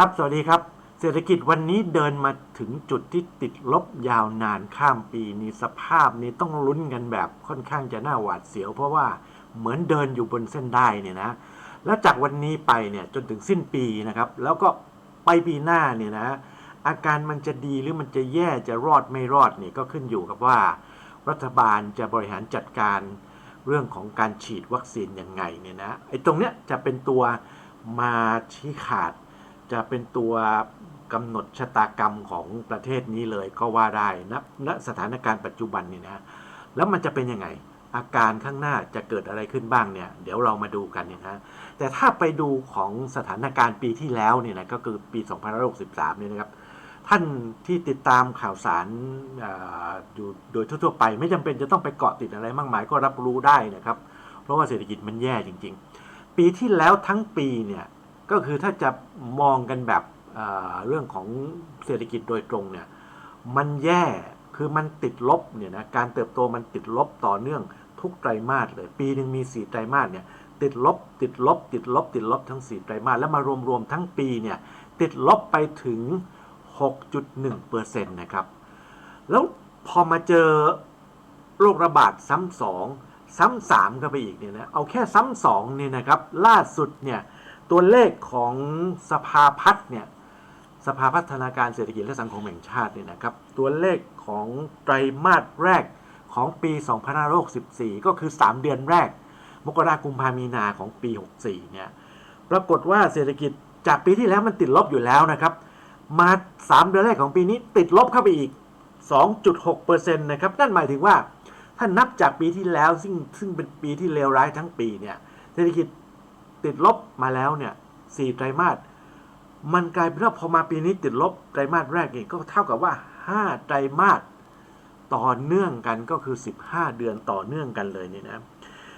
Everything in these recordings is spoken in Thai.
ครับ สวัสดีครับ เศรษฐกิจวันนี้เดินมาถึงจุดที่ติดลบยาวนานข้ามปีนี่สภาพนี้ต้องลุ้นกันแบบค่อนข้างจะน่าหวาดเสียว เพราะว่าเหมือนเดินอยู่บนเส้นได้เนี่ยนะ แล้วจากวันนี้ไปเนี่ยจนถึงสิ้นปีนะครับ แล้วก็ไปปีหน้าเนี่ยนะ อาการมันจะดีหรือมันจะแย่จะรอดไม่รอดเนี่ยก็ขึ้นอยู่กับว่า รัฐบาลจะบริหารจัดการเรื่องของการฉีดวัคซีนยังไงเนี่ยนะไอ้ตรงเนี้ยจะเป็นตัวมาชี้ขาด จะเป็นตัวกำหนดชะตากรรมของประเทศนี้เลยก็ว่าได้นะณสถานการณ์ปัจจุบันเนี่ยนะแล้วมันจะเป็นยังไง อาการข้างหน้าจะเกิดอะไรขึ้นบ้างเนี่ยเดี๋ยวเรามาดูกันเนี่ยนะแต่ถ้าไปดูของสถานการณ์ปีที่แล้วเนี่ยนะก็คือปี2563เนี่ยนะครับท่านที่ติดตามข่าวสารออยู่โดยทั่วๆไป ไม่จำเป็นจะต้องไปเกาะติดอะไรมากมายก็รับรู้ได้นะครับ เพราะว่าเศรษฐกิจมันแย่จริง ๆ ปีที่แล้วทั้งปีเนี่ย ก็คือถ้าจะมองกันแบบเเรื่องของเศรษฐกิจโดยตรงเนี่ยมันแย่คือมันติดลบเนี่ยนะการเติบโตมันติดลบต่อเนื่องทุกไตรมาสเลย ปีหนึ่งมีสี่ไตรมาสเนี่ยติดลบ ติดลบ ติดลบ ติดลบทั้งสี่ไตรมาสแล้วมารวมๆทั้งปีเนี่ยติดลบไปถึง 6.1%นะครับ แล้วพอมาเจอโรคระบาดซ้ำสองซ้ำสามก็ไปอีกเนี่ยนะเอาแค่ซ้ำสองเนี่ยนะครับ ล่าสุดเนี่ย ตัวเลขของสภาพัฒน์เนี่ยสภาพัฒนาการเศรษฐกิจและสังคมแห่งชาติเนี่ยนะครับตัวเลขของไตรมาสแรกของปี 2564 ก็คือ 3 เดือนแรก มกราคมกุมภามีนาของปี 64 เนี่ย ปรากฏว่าเศรษฐกิจจากปีที่แล้วมันติดลบอยู่แล้วนะครับ มา 3 เดือนแรกของปีนี้ติดลบเข้าไปอีก 2.6%นะครับ นั่นหมายถึงว่า ถ้านับจากปีที่แล้วซึ่งซึ่งเป็นปีที่เลวร้ายทั้งปีเนี่ย เศรษฐกิจ ติดลบมาแล้วเนี่ย4ไตรมาสมันกลายเป็นว่าพอมาปีนี้ติดลบไตรมาสแรกเองก็เท่ากับว่า 5 ไตรมาสต่อเนื่องกันก็คือ 15 เดือนต่อเนื่องกันเลยเนี่ยนะ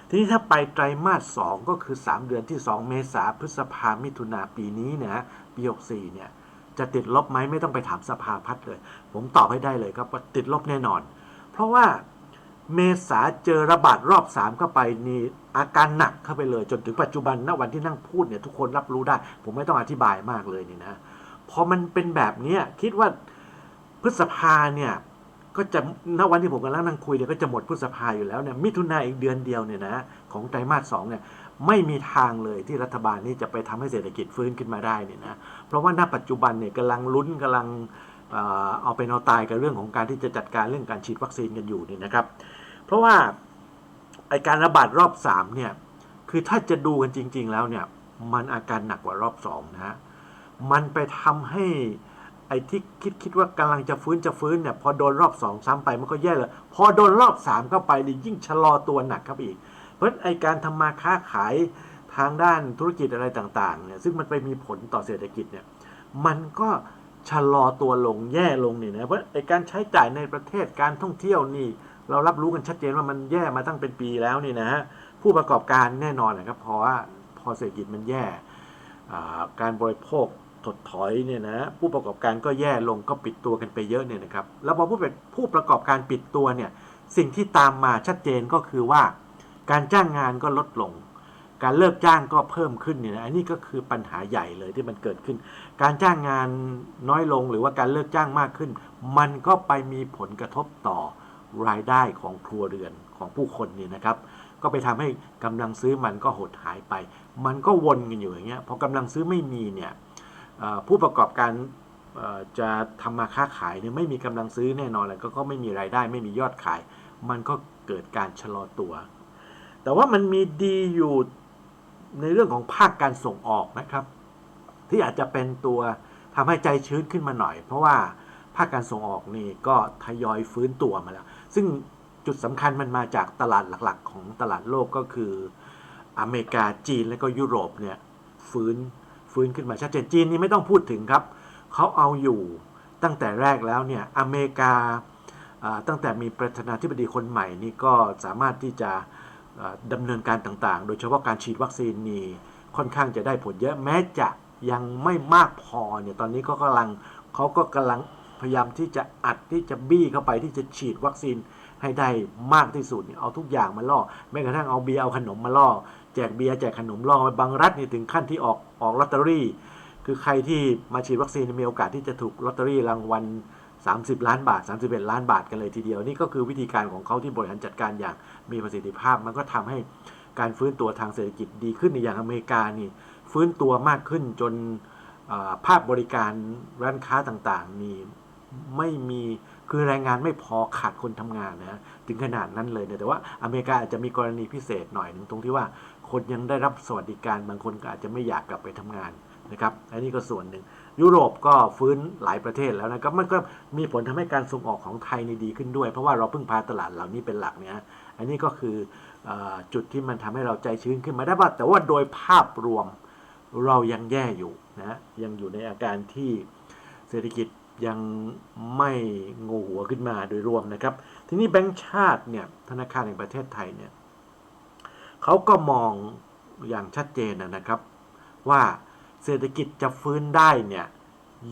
ทีนี้ถ้าไปไตรมาส2ก็คือ 3 เดือนที่ 2 เมษาพฤษภามิถุนาปีนี้นะปี64เนี่ยจะติดลบไหมไม่ต้องไปถามสภาพัฒน์เลย ผมตอบให้ได้เลยครับว่าติดลบแน่นอน เพราะว่า เมษาเจอระบาดรอบ 3 เข้าไปนี่อาการหนักเข้าไปเลย จนถึงปัจจุบันณวันที่นั่งพูดเนี่ยทุกคนรับรู้ได้ ผมไม่ต้องอธิบายมากเลยนี่นะพอมันเป็นแบบนี้คิดว่าพฤษภาเนี่ยก็จะณวันที่ผมกำลังนั่งคุยเนี่ยก็จะหมดพฤษภาอยู่แล้วเนี่ยมิถุนาอีกเดือนเดียวเนี่ยนะของไตรมาสสองเนี่ยไม่มีทางเลยที่รัฐบาลนี่จะไปทำให้เศรษฐกิจฟื้นขึ้นมาได้เนี่ยนะเพราะว่าณปัจจุบันเนี่ยกำลังลุ้นกำลัง เอาเป็นเอาตายกับเรื่องของการที่จะจัดการเรื่องการฉีดวัคซีนกันอยู่เนี่ยนะครับ เพราะว่าไอการระบาดรอบ3เนี่ยคือถ้าจะดูกันจริง ๆ แล้วเนี่ยมันอาการหนักกว่ารอบ2นะฮะมันไปทำให้ไอ้ที่คิดคิดว่ากำลังจะฟื้นจะฟื้นเนี่ยพอโดนรอบ2ซ้ำไปมันก็แย่เลยพอโดนรอบ3เข้าไปนี่ยิ่งชะลอตัวหนักเข้าไปอีก เพราะไอการทำมาค้าขายทางด้านธุรกิจอะไรต่างๆเนี่ยซึ่งมันไปมีผลต่อเศรษฐกิจเนี่ยมันก็ ชะลอตัวลงแย่ลงนี่นะเพราะไอการใช้จ่ายในประเทศการท่องเที่ยวนี่ เรารับรู้กันชัดเจนว่ามันแย่มาตั้งเป็นปีแล้วนี่นะฮะผู้ประกอบการแน่นอนนะครับเพราะว่าพอเศรษฐกิจมันแย่การบริโภคถดถอยเนี่ยนะผู้ประกอบการก็แย่ลงก็ปิดตัวกันไปเยอะเนี่ยนะครับแล้วพอผู้เป็นผู้ประกอบการปิดตัวเนี่ยสิ่งที่ตามมาชัดเจนก็คือว่า การจ้างงานก็ลดลง การเลิกจ้างก็เพิ่มขึ้นเนี่ยนะอันนี้ก็คือปัญหาใหญ่เลยที่มันเกิดขึ้น การจ้างงานน้อยลงหรือว่าการเลิกจ้างมากขึ้น มันก็ไปมีผลกระทบต่อรายได้ของครัวเรือนของผู้คนเนี่ยนะครับ ก็ไปทำให้กำลังซื้อมันก็หดหายไป มันก็วนกันอยู่อย่างเงี้ยพอกำลังซื้อไม่มีเนี่ยผู้ประกอบการจะทำมาค้าขายเนี่ยไม่มีกำลังซื้อแน่นอนแล้วก็ก็ไม่มีรายได้ไม่มียอดขาย มันก็เกิดการชะลอตัว แต่ว่ามันมีดีอยู่ ในเรื่องของภาคการส่งออกนะครับ ที่อาจจะเป็นตัวทำให้ใจชื้นขึ้นมาหน่อย เพราะว่าภาคการส่งออกนี่ก็ทยอยฟื้นตัวมาแล้ว ซึ่งจุดสำคัญมันมาจากตลาดหลักๆ ของตลาดโลกก็คือ อเมริกาจีนและก็ยุโรปเนี่ยฟื้นฟื้นขึ้นมาชัดเจนจีนนี่ไม่ต้องพูดถึงครับเขาเอาอยู่ตั้งแต่แรกแล้วเนี่ยอเมริกาตั้งแต่มีประธานาธิบดีคนใหม่นี่ก็สามารถที่จะ อ่าดำเนินการต่างๆ โดยเฉพาะการฉีดวัคซีนนี่ค่อนข้างจะได้ผลเยอะแม้จะยังไม่มากพอเนี่ยตอนนี้ก็กำลังเขาก็กำลังพยายามที่จะอัดที่จะบี้เข้าไปที่จะฉีดวัคซีนให้ได้มากที่สุดเนี่ยเอาทุกอย่างมาล่อแม้กระทั่งเอาเบียร์เอาขนมมาล่อ แจกเบียร์แจกขนมล่อไปบางรัฐนี่ถึงขั้นที่ออกออกลอตเตอรี่ คือใครที่มาฉีดวัคซีนมีโอกาสที่จะถูกลอตเตอรี่รางวัล 30 ล้านบาท 31 ล้านบาทกันเลยทีเดียว นี่ก็คือวิธีการของเขาที่บริหารจัดการอย่างมีประสิทธิภาพ มันก็ทำให้การฟื้นตัวทางเศรษฐกิจดีขึ้นในอย่างอเมริกานี่ฟื้นตัวมากขึ้นจนภาคบริการร้านค้าต่างๆนี่ไม่มีคือแรงงานไม่พอขาดคนทำงานนะถึงขนาดนั้นเลยเนี่ยแต่ว่าอเมริกาอาจจะมีกรณีพิเศษหน่อยหนึ่งตรงที่ว่าคนยังได้รับสวัสดิการบางคนก็อาจจะไม่อยากกลับไปทำงานนะครับอันนี้ก็ส่วนหนึ่ง ยุโรปก็ฟื้นหลายประเทศแล้วนะครับมันก็มีผลทำให้การส่งออกของไทยในดีขึ้นด้วย เพราะว่าเราพึ่งพาตลาดเหล่านี้เป็นหลักเนี่ยอันนี้ก็คืออจุดที่มันทำให้เราใจชื้นขึ้นมาได้บ้างแต่ว่าโดยภาพรวมเรายังแย่อยู่นะยังอยู่ในอาการที่เศรษฐกิจยังไม่งูหัวขึ้นมาโดยรวมนะครับ ทีนี้แบงก์ชาติเนี่ยธนาคารแห่งประเทศไทยเนี่ยเขาก็มองอย่างชัดเจนนะครับว่า เศรษฐกิจจะฟื้นได้เนี่ย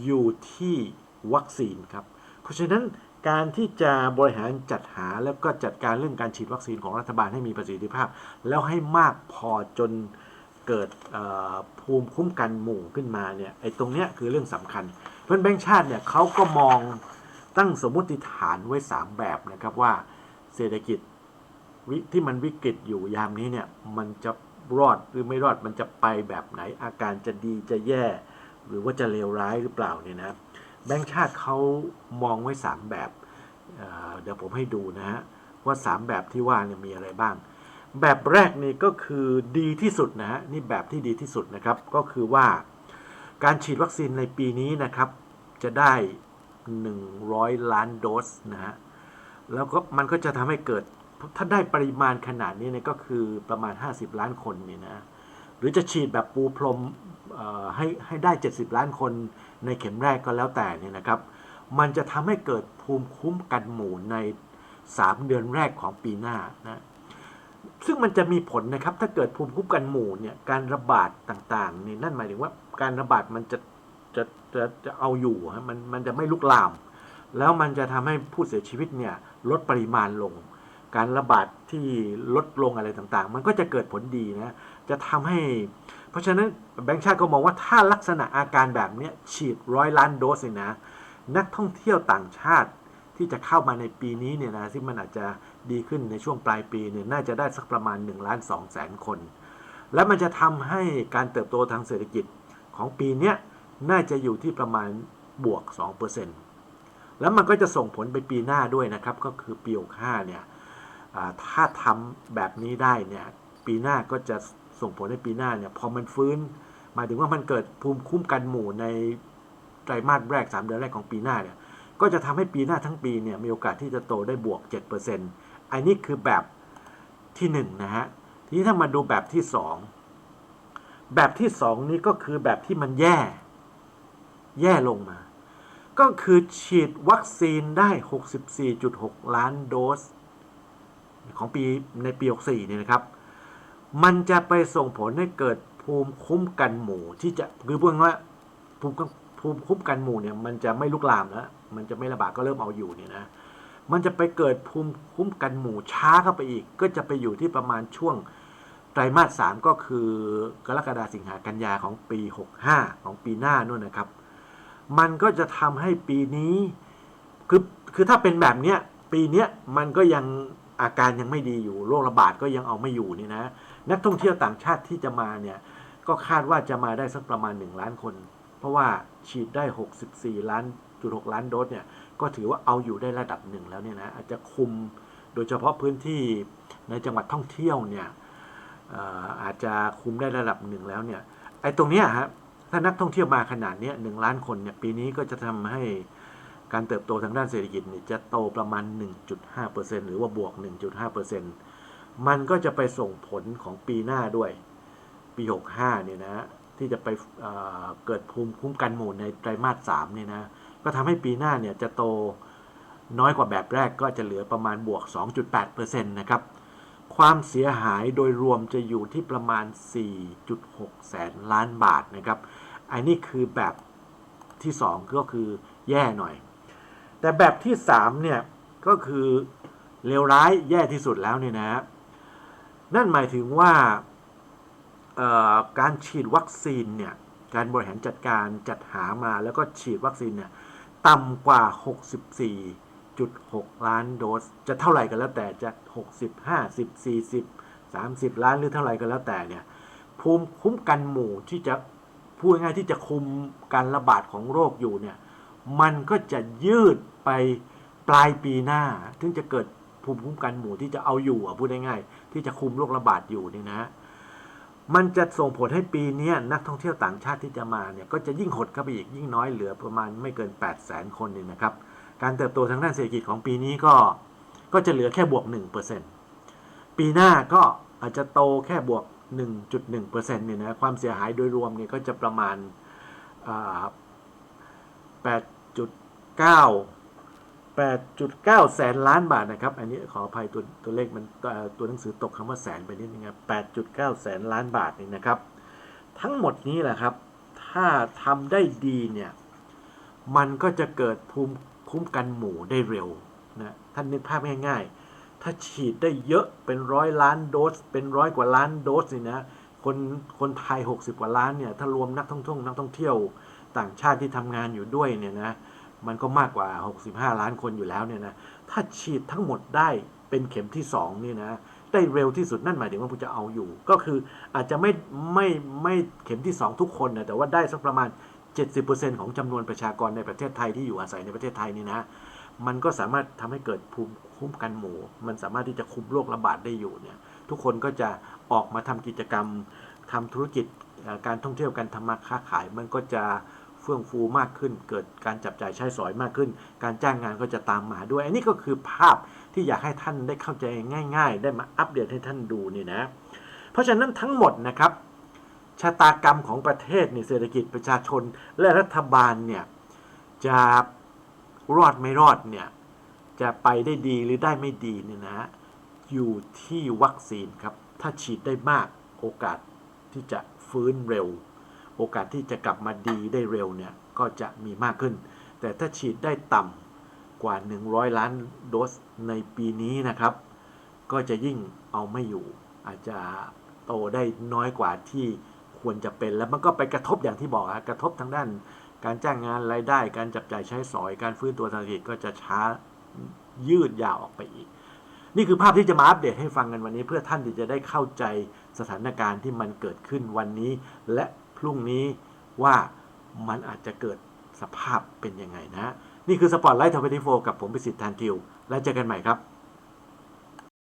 อยู่ที่วัคซีนครับ เพราะฉะนั้นการที่จะบริหารจัดหาแล้วก็จัดการเรื่องการฉีดวัคซีนของรัฐบาลให้มีประสิทธิภาพ แล้วให้มากพอจนเกิดภูมิคุ้มกันหมู่ขึ้นมาเนี่ยไอ้ตรงเนี้ยคือเรื่องสำคัญ เพราะฉะนั้นแบงก์ชาติเนี่ยเขาก็มองตั้งสมมติฐานไว้ 3 แบบนะครับว่าเศรษฐกิจที่มันวิกฤตอยู่ยามนี้เนี่ยมันจะ รอดหรือไม่รอดมันจะไปแบบไหนอาการจะดีจะแย่ หรือว่าจะเลวร้ายหรือเปล่าเนี่ยนะแบงก์ชาติเขามองไว้ 3 แบบเเดี๋ยวผมให้ดูนะฮะว่า 3 แบบที่ว่าเนี่ยมีอะไรบ้าง แบบแรกนี่ก็คือดีที่สุดนะฮะนี่แบบที่ดีที่สุดนะครับก็คือว่าการฉีดวัคซีนในปีนี้นะครับจะได้ 100 ล้านโดสนะฮะแล้วก็มันก็จะทำให้เกิด ถ้าได้ปริมาณขนาดนี้เนี่ยก็คือประมาณ 50 ล้านคนเนี่ยนะหรือจะฉีดแบบปูพรมให้ให้ได้ 70 ล้านคนในเข็มแรกก็แล้วแต่เนี่ยนะครับ มันจะทำให้เกิดภูมิคุ้มกันหมู่ใน 3 เดือนแรกของปีหน้านะซึ่งมันจะมีผลนะครับ ถ้าเกิดภูมิคุ้มกันหมู่เนี่ยการระบาดต่างๆนี่นั่นหมายถึงว่าการระบาดมันจะจะจะจะเอาอยู่ฮะมันมันจะไม่ลุกลาม แล้วมันจะทำให้ผู้เสียชีวิตเนี่ยลดปริมาณลง การระบาดที่ลดลงอะไรต่างๆ มันก็จะเกิดผลดีนะจะทำให้ เพราะฉะนั้นแบงค์ชาติก็มองว่าถ้าลักษณะอาการแบบนี้ฉีดร้อยล้านโดสเลยนะ นักท่องเที่ยวต่างชาติที่จะเข้ามาในปีนี้เนี่ยนะซึ่งมันอาจจะดีขึ้นในช่วงปลายปีเนี่ยน่าจะได้สักประมาณ1ล้าน2แสนคน และมันจะทำให้การเติบโตทางเศรษฐกิจของปีนี้น่าจะอยู่ที่ประมาณบวก 2%แล้วมันก็จะส่งผลไปปีหน้าด้วยนะครับ ก็คือปี65เนี่ย ถ้าทำแบบนี้ได้เนี่ยปีหน้าก็จะส่งผลให้ปีหน้าเนี่ยพอมันฟื้นหมายถึงว่ามันเกิดภูมิคุ้มกันหมู่ในไตรมาสแรก 3 เดือนแรกของปีหน้าเนี่ยก็จะทำให้ปีหน้าทั้งปีเนี่ยมีโอกาสที่จะโตได้บวก 7%อันนี้คือแบบที่ 1 นะฮะ ทีนี้ถ้ามาดูแบบที่ 2 แบบที่ 2 นี้ก็คือแบบที่มันแย่ แย่ลงมา ก็คือฉีดวัคซีนได้ 64.6 ล้านโดส ของปีในปี 64 เนี่ยนะครับ มันจะไปส่งผลให้เกิดภูมิคุ้มกันหมู่ที่จะคือพูดง่ายๆภูมิภูมิคุ้มกันหมู่เนี่ยมันจะไม่ลุกลามแล้วมันจะไม่ระบาดก็เริ่มเอาอยู่เนี่ยนะมันจะไปเกิดภูมิคุ้มกันหมู่ช้าเข้าไปอีก ก็จะไปอยู่ที่ประมาณช่วงไตรมาสสามก็คือกรกฎาสิงหากันยาของปี 65 ของปีหน้านู่นนะครับ มันก็จะทำให้ปีนี้คือคือถ้าเป็นแบบเนี้ยปีเนี้ยมันก็ยัง อาการยังไม่ดีอยู่โรคระบาดก็ยังเอาไม่อยู่นี่นะนักท่องเที่ยวต่างชาติที่จะมาเนี่ยก็คาดว่าจะมาได้สักประมาณ 1 ล้านคน เพราะว่าฉีดได้ 64 ล้านจุด6ล้านโดสเนี่ยก็ถือว่าเอาอยู่ได้ระดับหนึ่งแล้วเนี่ยนะอาจจะคุมโดยเฉพาะพื้นที่ในจังหวัดท่องเที่ยวเนี่ยอาจจะคุมได้ระดับหนึ่งแล้วเนี่ยไอ้ตรงเนี้ยฮะถ้านักท่องเที่ยวมาขนาดเนี้ยหนึ่งล้านคนเนี่ยปีนี้ก็จะทำให้ การเติบโตทางด้านเศรษฐกิจเนี่ยจะโตประมาณ 1.5%หรือว่าบวก 1.5%มันก็จะไปส่งผลของปีหน้าด้วย ปี 65 เนี่ยนะที่จะไปเเกิดภูมิคุ้มกันหมู่ในไตรมาส3เนี่ยนะก็ทำให้ปีหน้าเนี่ยจะโตน้อยกว่าแบบแรกก็จะเหลือประมาณบวก 2.8%นะครับความเสียหายโดยรวมจะอยู่ที่ประมาณ 4.6 แสนล้านบาทนะครับ อันนี้คือแบบที่ 2 ก็คือแย่หน่อย แต่แบบที่3เนี่ยก็คือเลวร้ายแย่ที่สุดแล้วเนี่ยนะนั่นหมายถึงว่าการฉีดวัคซีนเนี่ยการบริหารจัดการจัดหามาแล้วก็ฉีดวัคซีนเนี่ยต่ำกว่า 64.6 ล้านโดส จะเท่าไหร่ก็แล้วแต่จะ 60 50 40 30 ล้านหรือเท่าไหร่ก็แล้วแต่เนี่ยภูมิคุ้มกันหมู่ที่จะพูดง่ายที่จะคุมการระบาดของโรคอยู่เนี่ย มันก็จะยืดไปปลายปีหน้า ถึงจะเกิดภูมิคุ้มกันหมู่ที่จะเอาอยู่อะพูดง่ายๆที่จะคุมโรคระบาดอยู่เนี่ยนะ มันจะส่งผลให้ปีนี้นักท่องเที่ยวต่างชาติที่จะมาเนี่ยก็จะยิ่งหดเข้าไปอีกยิ่งน้อยเหลือประมาณไม่เกิน 8 0 0แสนคนเนี่ยนะครับ การเติบโตทางด้านเศรษฐกิจของปีนี้ก็ก็จะเหลือแค่บวก 1%ปีหน้าก็อาจจะโตแค่บวก 1.1%เนี่ยนะความเสียหายโดยรวมเนี่ยก็จะประมาณ 8.9 8.9 แสนล้านบาทนะครับ อันนี้ขออภัยตัวตัวเลขมันตัวตัวหนังสือตกคำว่าแสนไปนิดนึงครับ8.9 แสนล้านบาทนี่นะครับ ทั้งหมดนี้แหละครับ ถ้าทำได้ดีเนี่ย มันก็จะเกิดภูมิคุ้มกันหมู่ได้เร็วนะท่านนึกภาพง่ายๆ ถ้าฉีดได้เยอะเป็นร้อยล้านโดส เป็นร้อยกว่าล้านโดสนี่นะ คนคนไทย 60 กว่าล้านเนี่ย ถ้ารวมนักท่องเที่ยวนักท่องเที่ยว ต่างชาติที่ทำงานอยู่ด้วยเนี่ยนะมันก็มากกว่า 65 ล้านคนอยู่แล้วเนี่ยนะถ้าฉีดทั้งหมดได้เป็นเข็มที่2นี่นะได้เร็วที่สุดนั่นหมายถึงว่าคุณจะเอาอยู่ ก็คืออาจจะไม่ไม่ไม่เข็มที่ 2 ทุกคนนะแต่ว่าได้สักประมาณ 70%ของจำนวนประชากรในประเทศไทยที่อยู่อาศัยในประเทศไทยนี่นะมันก็สามารถทำให้เกิดภูมิคุ้มกันหมู่ มันสามารถที่จะคุมโรคระบาดได้อยู่เนี่ยทุกคนก็จะออกมาทำกิจกรรมทำธุรกิจ การท่องเที่ยวการทำมาค้าขายมันก็จะเฟื่องฟูมากขึ้น เกิดการจับจ่ายใช้สอยมากขึ้น การจ้างงานก็จะตามมาด้วย อันนี้ก็คือภาพที่อยากให้ท่านได้เข้าใจง่าย ๆ ได้มาอัปเดตให้ท่านดูนี่นะ เพราะฉะนั้นทั้งหมดนะครับชะตากรรมของประเทศเนี่ยเศรษฐกิจประชาชนและรัฐบาลเนี่ยจะรอดไม่รอดเนี่ยจะไปได้ดีหรือได้ไม่ดีเนี่ยนะอยู่ที่วัคซีนครับ ถ้าฉีดได้มากโอกาสที่จะ ฟื้นเร็ว โอกาสที่จะกลับมาดีได้เร็วเนี่ยก็จะมีมากขึ้น แต่ถ้าฉีดได้ต่ำกว่า 100 ล้านโดสในปีนี้นะครับ ก็จะยิ่งเอาไม่อยู่ อาจจะโตได้น้อยกว่าที่ควรจะเป็นแล้วมันก็ไปกระทบอย่างที่บอกอะกระทบทางด้าน การจ้างงานรายได้ การจับจ่ายใช้สอยการฟื้นตัวทางเศรษฐกิจก็จะช้ายืดยาวออกไปอีก นี่คือภาพที่จะมาอัปเดตให้ฟังกันวันนี้ เพื่อท่านที่จะได้เข้าใจสถานการณ์ที่มันเกิดขึ้นวันนี้ และพรุ่งนี้ว่ามันอาจจะเกิดสภาพเป็นยังไงนะ นี่คือสปอตไลท์ทเวนตี้โฟกับผมประสิทธิ์ทานทิว แล้วเจอกันใหม่ครับ